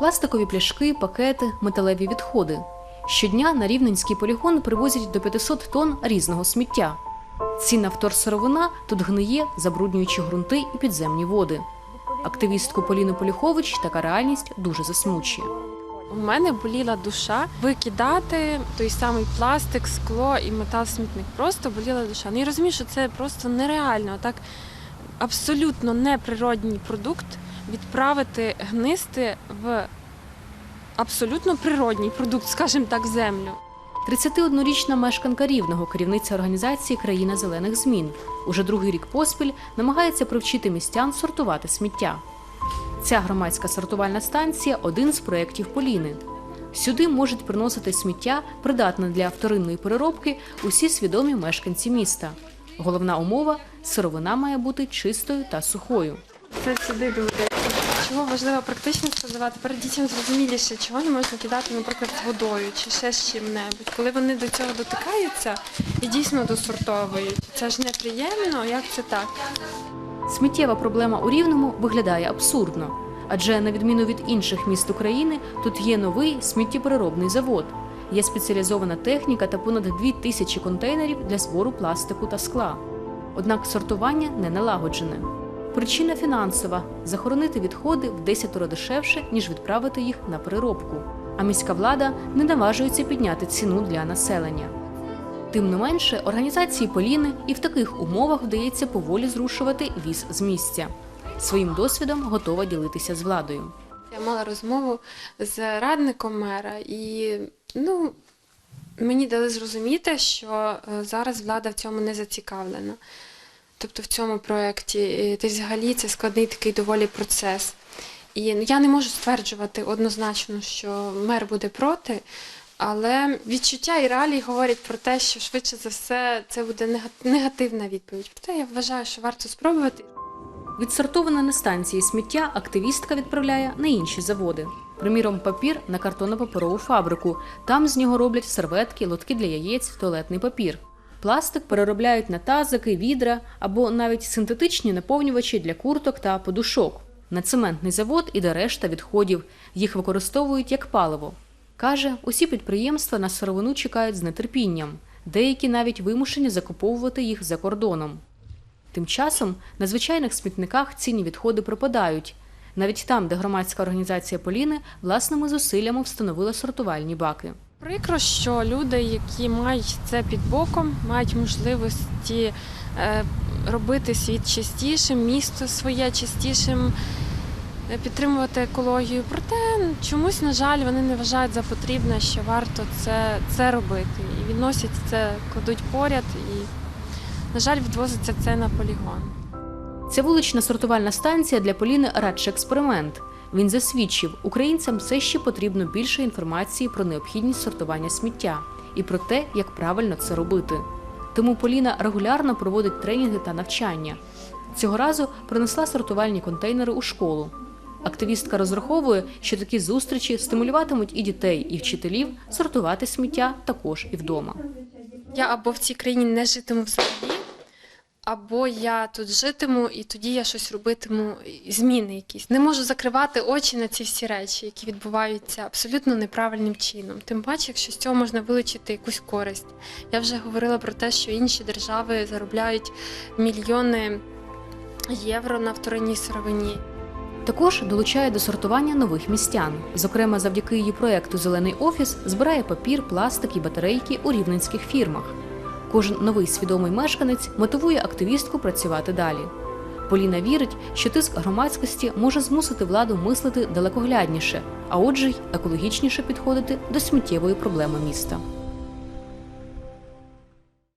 Пластикові пляшки, пакети, металеві відходи. Щодня на рівненський полігон привозять до 500 тонн різного сміття. Цінна вторсировина тут гниє, забруднюючи ґрунти і підземні води. Активістку Поліну Поліхович така реальність дуже засмучує. У мене боліла душа викидати той самий пластик, скло і метал-смітник. Просто боліла душа. Ну я розумію, що це просто нереально. Так абсолютно неприродній продукт відправити гнисти в абсолютно природній продукт, скажімо так, землю. 31-річна мешканка Рівного, керівниця організації Країна зелених змін. Уже другий рік поспіль намагається привчити містян сортувати сміття. Ця громадська сортувальна станція один з проєктів Поліни. Сюди можуть приносити сміття, придатне для вторинної переробки, усі свідомі мешканці міста. Головна умова сировина має бути чистою та сухою. Це сюди доведеться. Чого важливо практично складувати? Перед дітям зрозуміліше, чого не можна кидати, наприклад, водою чи ще з чим-небудь. Коли вони до цього дотикаються і дійсно досортовують, це ж неприємно, як це так? Сміттєва проблема у Рівному виглядає абсурдно, адже на відміну від інших міст України, тут є новий сміттєпереробний завод. Є спеціалізована техніка та понад дві тисячі контейнерів для збору пластику та скла. Однак сортування не налагоджене. Причина фінансова захоронити відходи в десятеро дешевше, ніж відправити їх на переробку. А міська влада не наважується підняти ціну для населення. Тим не менше, організації Поліни і в таких умовах вдається поволі зрушувати віз з місця. Своїм досвідом готова ділитися з владою. Я мала розмову з радником мера, і ну, мені дали зрозуміти, що е, зараз влада в цьому не зацікавлена. Тобто в цьому проєкті, та взагалі це складний такий доволі процес. І ну, я не можу стверджувати однозначно, що мер буде проти, але відчуття і реалії говорять про те, що швидше за все це буде нега- негативна відповідь. Проте я вважаю, що варто спробувати. Відсортоване на станції сміття активістка відправляє на інші заводи. Приміром, папір на картонно-паперову фабрику. Там з нього роблять серветки, лотки для яєць, туалетний папір. Пластик переробляють на тазики, відра або навіть синтетичні наповнювачі для курток та подушок. На цементний завод іде решта відходів. Їх використовують як паливо. Каже, усі підприємства на сировину чекають з нетерпінням. Деякі навіть вимушені закуповувати їх за кордоном. Тим часом на звичайних смітниках цінні відходи пропадають. Навіть там, де громадська організація Поліни власними зусиллями встановила сортувальні баки. Прикро, що люди, які мають це під боком, мають можливості е, робити світ чистішим, місто своє чистішим, е, підтримувати екологію. Проте чомусь, на жаль, вони не вважають за потрібне, що варто це, це робити. І відносять це, кладуть поряд і, на жаль, відвозиться це на полігон. Ця вулична сортувальна станція для Поліни радше експеримент. Він засвідчив, українцям все ще потрібно більше інформації про необхідність сортування сміття і про те, як правильно це робити. Тому Поліна регулярно проводить тренінги та навчання. Цього разу принесла сортувальні контейнери у школу. Активістка розраховує, що такі зустрічі стимулюватимуть і дітей, і вчителів сортувати сміття також і вдома. Я або в цій країні не житиму взагалі, або я тут житиму і тоді я щось робитиму, зміни якісь. Не можу закривати очі на ці всі речі, які відбуваються абсолютно неправильним чином. Тим паче, якщо з цього можна вилучити якусь користь. Я вже говорила про те, що інші держави заробляють мільйони євро на вторинній сировині. Також долучає до сортування нових містян. Зокрема, завдяки її проекту Зелений офіс збирає папір, пластик і батарейки у рівненських фірмах. Кожен новий свідомий мешканець мотивує активістку працювати далі. Поліна вірить, що тиск громадськості може змусити владу мислити далекоглядніше, а отже й екологічніше підходити до сміттєвої проблеми міста.